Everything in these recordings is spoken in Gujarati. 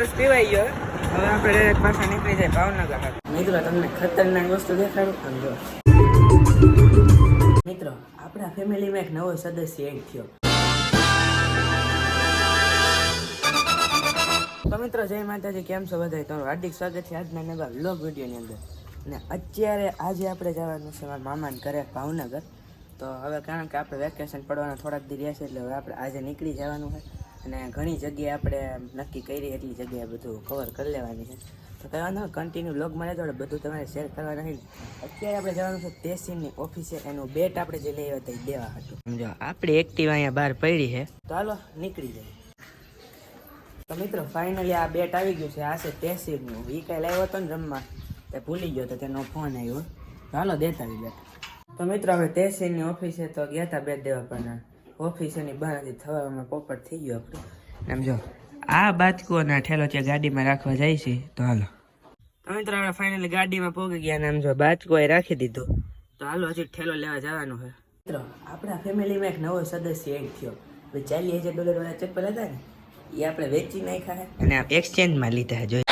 રસ પીવાઈ ગયો હવે. આપણે ડાયરેક્ટ પાછા નીકળી જાય ભાવનગર મિત્રો, તમને ખતરનાક વસ્તુ દેખાડું? સમજો મિત્રો, આપણા ફેમિલીમાં એક નવો સદસ્ય એડ થયો. તો મિત્રો, જય માતાજી, કેમ છો બધા તમારું હાર્દિક સ્વાગત છે આજના નવા વ્લોગ વિડીયોની અંદર. અને અત્યારે આજે આપણે જવાનું છે મારા મામાને ઘરે, ભાવનગર. તો હવે કારણ કે આપણે વેકેશન પડવાના થોડાક દી રહ્યા છે, એટલે હવે આપણે આજે નીકળી જવાનું છે. અને ઘણી જગ્યાએ આપણે નક્કી કરી, એટલી જગ્યાએ બધું કવર કરી લેવાની છે. તો કહેવાનું કન્ટિન્યુ વ્લોગ મળે તો બધું તમારે શેર કરવા નથી અત્યારે આપણે જવાનું છે તેસીની ઓફિસે એનું બેટ આપણે જે લઈ આવ્યા એ દેવા હતું. સમજો, આપણી એક્ટિવા અહીંયા બહાર પડી છે. તો હાલો, નીકળી જાય તો મિત્રો ફાઇનલી આ બેટ આવી ગયું છે. આ છે તેસીરનું એ કાંઈ લાવ્યો હતો ને રમવા. તે ભૂલી ગયો તો તેનો ફોન આવ્યો. હાલો દેતા આવી બેટ તો મિત્રો, હવે તેસીરની ઓફિસે તો ગયા હતા બેટ દેવા પણ. ઓફિસેની બહારથી થવામાં પોપટ થઈ ગયો આપણે. એમ જો, આ બાતકુઓના ઠેલો છે ગાડીમાં રાખવા જાય છે, તો હાલો. તો મિત્રો, આપણે ફાઇનલી ગાડીમાં પહોંચી ગયા આમ જો બાચકો એ રાખી દીધું. તો હાલો, હજી ઠેલો લેવા જવાનું છે. મિત્રો, આપણા ફેમિલીમાં એક નવો સદસ્ય એડ થયો. ભાઈ ચાલીસ હજાર ડોલર વાળા ચપ્પલ હતા ને એ આપણે વેચી નાખ્યા અને એક્સચેન્જમાં લીધા જોઈએ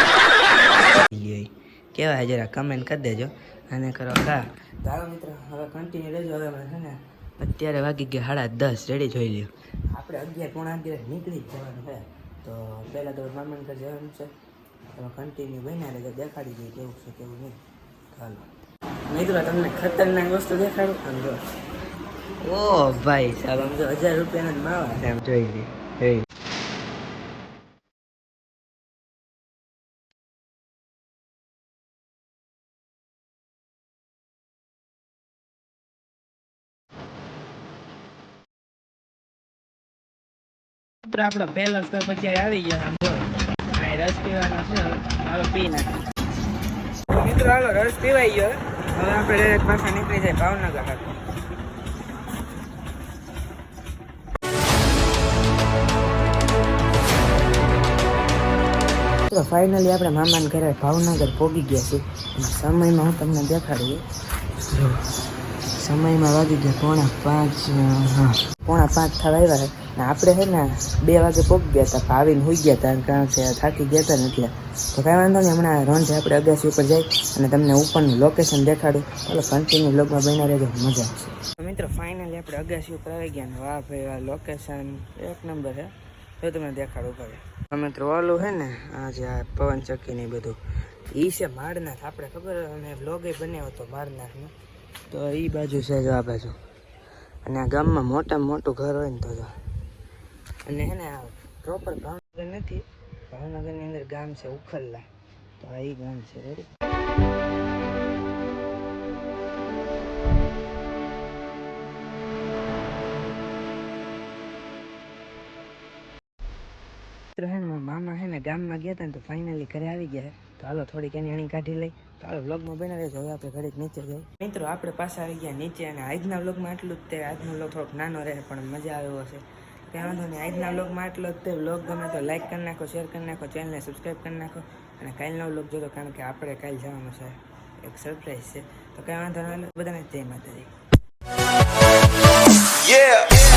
જોઈ કેવા જરા કમેન્ટ કરી દેજો. અને કરો, હા. તો મિત્રો, હવે કન્ટિન્યુ રહેજો. હવે છે ને અત્યારે વાગી ગયા સાડા દસ. રેડી જોઈ લ્યો. આપણે અગિયાર પોણા અગિયાર નીકળી જ જવાનું છે. તો પહેલાં તો મામણ ઘર જવાનું છે. તમે કન્ટિન્યુ બન્યા રહેજો દેખાડી દઈએ કેવું છે કેવું નહીં. ચાલો. મિત્રો તમને ખતરનાક વસ્તુ દેખાડું? આમ જો. ઓ ભાઈ સાહેબ આમ જો હજાર રૂપિયાના જ માવા એમ જોઈ લે હે મિત્રો આપણો પહેલો સ્ટોપ અત્યારે આવી ગયા જો આ રસ પીવાનો છે હવે પી નાખીએ મિત્રો હાલો રસ પીવાઈ ગયો હવે આપણે ડાયરેક્ટ પાછા નીકળી જાય ભાવનગર તો ફાઇનલી આપણે મામાના ઘરે ભાવનગર પહોંચી ગયા છીએ અને સમયમાં હું તમને દેખાડું સમયમાં વાગી ગયા પોણા પાંચ હા પોણા પાંચ થવા આવ્યા આપણે છે ને બે વાગે પહોંચી ગયા હતા આવીને હોઈ ગયા હતા કારણ કે થાકી ગયા હતા ને એટલે તો કાંઈ વાંધો નહીં, હમણાં રોંઢે આપણે અગાસી ઉપર જઈ અને તમને ઉપરનું લોકેશન દેખાડું. એટલે કન્ટિન્યુ બ્લોગમાં બન્યા રહેજો, મજા આવશે. મિત્રો ફાઇનલી આપણે અગાસી ઉપર આવી ગયા ને, વાહ ભાઈ, વાહ લોકેશન એક નંબર છે તો તમને દેખાડું ભાઈ મિત્રો, ઓલું છે ને આ જે આ પવન ચક્કી ને બધું. એ છે મારનાથ આપણે ખબર અમે વ્લોગે બન્યો હતો મારનાથનો તો એ બાજુ છે જો આ બાજુ. અને આ ગામમાં મોટામાં મોટું ઘર હોય ને તો જો. અને હે ને પ્રોપર ભાવનગર નથી, ભાવનગરની અંદર ગામ છે ઉખલ્લા. તો આ એ ગામ છે મામા હે ને ગામમાં ગયા હતા ને તો ફાઇનલી ઘરે આવી ગયા. તો હાલો થોડીક એની અણી કાઢી લઈ. તો હાલો વ્લોગમાં બના રહેજો હવે આપણે ઘડીક નીચે જઈએ. મિત્રો, આપણે પાછા આવી ગયા નીચે અને આજના વ્લોગમાં આટલું જ તે. આજનો વ્લોગ થોડોક નાનો રહે, પણ મજા આવ્યો હશે કંઈ વાંધો નહીં. આજના વ્લોગમાં આટલો જ તે. વ્લોગ ગમે તો લાઈક કરી નાખો શેર કરી નાખો ચેનલને સબસ્ક્રાઈબ કરી નાખો. અને કાલનો વ્લોગ જોતો કારણ કે આપણે કાલ જવાનું છે. એક સરપ્રાઈઝ છે. તો કાંઈ વાંધો નહીં બધાને જય માતાજી. Yeah.